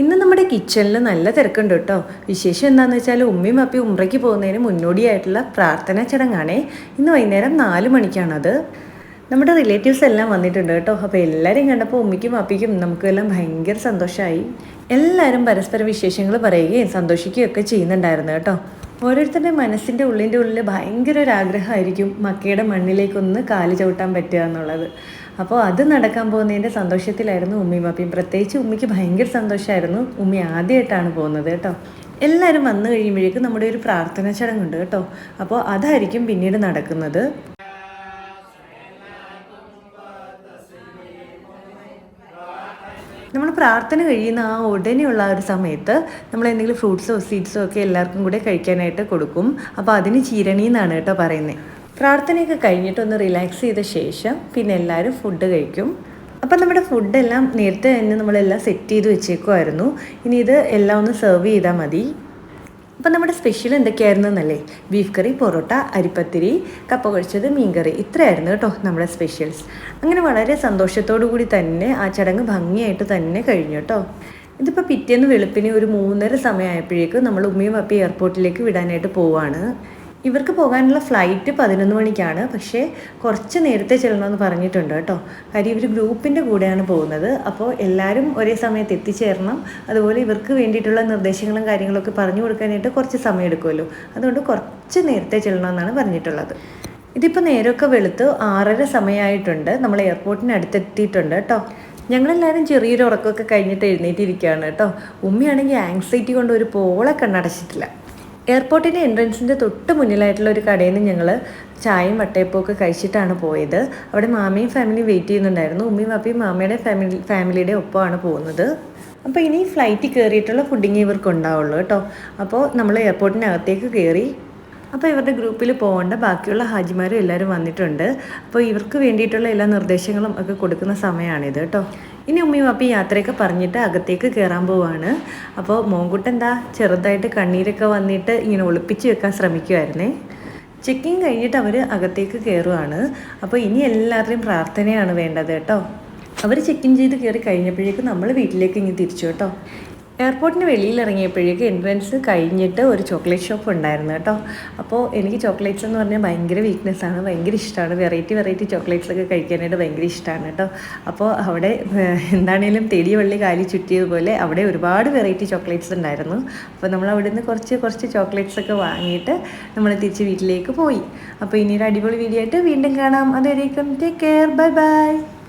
ഇന്ന് നമ്മുടെ കിച്ചണിൽ നല്ല തിരക്കുണ്ട് കേട്ടോ. വിശേഷം എന്താണെന്ന് വെച്ചാൽ ഉമ്മയും അപ്പി ഉമ്രയ്ക്ക് പോകുന്നതിന് മുന്നോടിയായിട്ടുള്ള പ്രാർത്ഥനാ ചടങ്ങാണേ. ഇന്ന് വൈകുന്നേരം നാല് മണിക്കാണത്. നമ്മുടെ റിലേറ്റീവ്സ് എല്ലാം വന്നിട്ടുണ്ട് കേട്ടോ. അപ്പോൾ എല്ലാവരും കണ്ടപ്പോൾ ഉമ്മിക്കും അപ്പിക്കും നമുക്കെല്ലാം ഭയങ്കര സന്തോഷമായി എല്ലാവരും പരസ്പരം വിശേഷങ്ങൾ പറയുകയും സന്തോഷിക്കുകയും ഒക്കെ ചെയ്യുന്നുണ്ടായിരുന്നു കേട്ടോ. ഓരോരുത്തരുടെ മനസ്സിന്റെ ഉള്ളിന്റെ ഉള്ളിൽ ഭയങ്കര ഒരു ആഗ്രഹമായിരിക്കും മക്കയുടെ മണ്ണിലേക്കൊന്ന് കാൽ ചവിട്ടാൻ പറ്റുക എന്നുള്ളത്. അപ്പോൾ അത് നടക്കാൻ പോകുന്നതിന്റെ സന്തോഷത്തിലായിരുന്നു ഉമ്മയും അപ്പിയും. പ്രത്യേകിച്ച് ഉമ്മയ്ക്ക് ഭയങ്കര സന്തോഷമായിരുന്നു ഉമ്മി ആദ്യമായിട്ടാണ് പോകുന്നത് കേട്ടോ. എല്ലാവരും വന്നു കഴിയുമ്പോഴേക്കും നമ്മുടെ ഒരു പ്രാർത്ഥന ചടങ്ങുണ്ട് കേട്ടോ. അപ്പോൾ അതായിരിക്കും പിന്നീട് നടക്കുന്നത്. നമ്മൾ പ്രാർത്ഥന കഴിയുന്ന ആ ഉടനെയുള്ള ആ ഒരു സമയത്ത് നമ്മൾ എന്തെങ്കിലും ഫ്രൂട്ട്സോ സീഡ്സോ ഒക്കെ എല്ലാവർക്കും കൂടെ കഴിക്കാനായിട്ട് കൊടുക്കും. അപ്പോൾ അതിന് ചീരണി എന്നാണ് കേട്ടോ പറയുന്നത് പ്രാർത്ഥനയൊക്കെ കഴിഞ്ഞിട്ട് ഒന്ന് റിലാക്സ് ചെയ്ത ശേഷം പിന്നെ എല്ലാവരും ഫുഡ് കഴിക്കും. അപ്പം നമ്മുടെ ഫുഡെല്ലാം നേരത്തെ തന്നെ നമ്മളെല്ലാം സെറ്റ് ചെയ്ത് വെച്ചേക്കുമായിരുന്നു ഇനി ഇത് എല്ലാം ഒന്ന് സെർവ് ചെയ്താൽ മതി. അപ്പം നമ്മുടെ സ്പെഷ്യൽ എന്തൊക്കെയായിരുന്നു എന്നല്ലേ ബീഫ് കറി പൊറോട്ട അരിപ്പത്തിരി കപ്പ കുഴച്ചത് മീൻകറി. ഇത്രയായിരുന്നു കേട്ടോ നമ്മുടെ സ്പെഷ്യൽസ് അങ്ങനെ വളരെ സന്തോഷത്തോടു കൂടി തന്നെ ആ ചടങ്ങ് ഭംഗിയായിട്ട് തന്നെ കഴിഞ്ഞു കേട്ടോ. ഇതിപ്പോൾ പിറ്റേന്ന് വെളുപ്പിന് ഒരു മൂന്നര സമയമായപ്പോഴേക്കും നമ്മൾ ഉമ്മയും അപ്പി എയർപോർട്ടിലേക്ക് വിടാനായിട്ട് പോവാണ്. ഇവർക്ക് പോകാനുള്ള ഫ്ലൈറ്റ് പതിനൊന്ന് മണിക്കാണ്. പക്ഷേ കുറച്ച് നേരത്തെ ചെല്ലണമെന്ന് പറഞ്ഞിട്ടുണ്ട് കേട്ടോ. കാര്യം ഇവർ ഗ്രൂപ്പിന്റെ കൂടെയാണ് പോകുന്നത്. അപ്പോൾ എല്ലാവരും ഒരേ സമയത്ത് എത്തിച്ചേരണം. അതുപോലെ ഇവർക്ക് വേണ്ടിയിട്ടുള്ള നിർദ്ദേശങ്ങളും കാര്യങ്ങളൊക്കെ പറഞ്ഞു കൊടുക്കാനായിട്ട് കുറച്ച് സമയം എടുക്കുമല്ലോ അതുകൊണ്ട് കുറച്ച് നേരത്തെ ചെല്ലണമെന്നാണ് പറഞ്ഞിട്ടുള്ളത്. ഇതിപ്പോൾ നേരമൊക്കെ വെളുത്ത് ആറര സമയമായിട്ടുണ്ട്. നമ്മൾ എയർപോർട്ടിന് അടുത്തെത്തിയിട്ടുണ്ട് കേട്ടോ. ഞങ്ങളെല്ലാവരും ചെറിയൊരു ഉറക്കമൊക്കെ കഴിഞ്ഞിട്ട് എഴുന്നേറ്റിരിക്കുകയാണ് കേട്ടോ. ഉമ്മയാണെങ്കിൽ ആങ്സൈറ്റി കൊണ്ട് ഒരു പോളെ കണ്ണടച്ചിട്ടില്ല. എയർപോർട്ടിന്റെ എൻട്രൻസിന്റെ തൊട്ട് മുന്നിലായിട്ടുള്ള ഒരു കടയിൽ നിന്ന് ഞങ്ങൾ ചായയും വട്ടയപ്പമൊക്കെ കഴിച്ചിട്ടാണ് പോയത്. അവിടെ മാമയും ഫാമിലി വെയിറ്റ് ചെയ്യുന്നുണ്ടായിരുന്നു. ഉമ്മയും അപ്പയും മാമയുടെ ഫാമിലി ഫാമിലിയുടെ ഒപ്പമാണ് പോകുന്നത്. അപ്പോൾ ഇനി ഫ്ലൈറ്റിൽ കയറിയിട്ടുള്ള ഫുഡിങ് ഇവർക്ക് ഉണ്ടാവുള്ളൂ കേട്ടോ. അപ്പോൾ നമ്മൾ എയർപോർട്ടിനകത്തേക്ക് കയറി അപ്പോൾ ഇവരുടെ ഗ്രൂപ്പിൽ പോകേണ്ട ബാക്കിയുള്ള ഹാജിമാരും എല്ലാവരും വന്നിട്ടുണ്ട്. അപ്പോൾ ഇവർക്ക് വേണ്ടിയിട്ടുള്ള എല്ലാ നിർദ്ദേശങ്ങളും ഒക്കെ കൊടുക്കുന്ന സമയമാണിത് കേട്ടോ. ഇനി ഉമ്മയും അപ്പം യാത്രയൊക്കെ പറഞ്ഞിട്ട് അകത്തേക്ക് കയറാൻ പോവാണ്. അപ്പോൾ മോങ്കുട്ട് എന്താ ചെറുതായിട്ട് കണ്ണീരൊക്കെ വന്നിട്ട് ഇങ്ങനെ ഒളിപ്പിച്ച് വെക്കാൻ ശ്രമിക്കുമായിരുന്നേ ചെക്കിങ് കഴിഞ്ഞിട്ട് അവർ അകത്തേക്ക് കയറുവാണ് അപ്പോൾ ഇനി എല്ലാവരുടെയും പ്രാർത്ഥനയാണ് വേണ്ടത് കേട്ടോ. അവർ ചെക്കിൻ ചെയ്ത് കയറി കഴിഞ്ഞപ്പോഴേക്കും നമ്മൾ വീട്ടിലേക്ക് ഇങ്ങനെ തിരിച്ചു കേട്ടോ. എയർപോർട്ടിന് വെളിയിൽ ഇറങ്ങിയപ്പോഴേക്ക് എൻട്രൻസ് കഴിഞ്ഞിട്ട് ഒരു ചോക്ലേറ്റ് ഷോപ്പ് ഉണ്ടായിരുന്നു കേട്ടോ. അപ്പോൾ എനിക്ക് ചോക്ലേറ്റ്സ് എന്ന് പറഞ്ഞാൽ ഭയങ്കര വീക്ക്നെസ് ആണ്. ഭയങ്കര ഇഷ്ടമാണ്. വെറൈറ്റി വെറൈറ്റി ചോക്ലേറ്റ്സ് ഒക്കെ കഴിക്കാനായിട്ട് ഭയങ്കര ഇഷ്ടമാണ് കേട്ടോ. അപ്പോൾ അവിടെ എന്താണേലും തെടി വള്ളി കാലി ചുറ്റിയതുപോലെ അവിടെ ഒരുപാട് വെറൈറ്റി ചോക്ലേറ്റ്സ് ഉണ്ടായിരുന്നു. അപ്പോൾ നമ്മൾ അവിടെ നിന്ന് കുറച്ച് കുറച്ച് ചോക്ലേറ്റ്സ് ഒക്കെ വാങ്ങിയിട്ട് നമ്മൾ തിരിച്ച് വീട്ടിലേക്ക് പോയി. അപ്പോൾ ഇനി ഒരു അടിപൊളി വീഡിയോ ആയിട്ട് വീണ്ടും കാണാം. അതുവരേക്കും ടേക്ക് കെയർ ബൈ ബൈ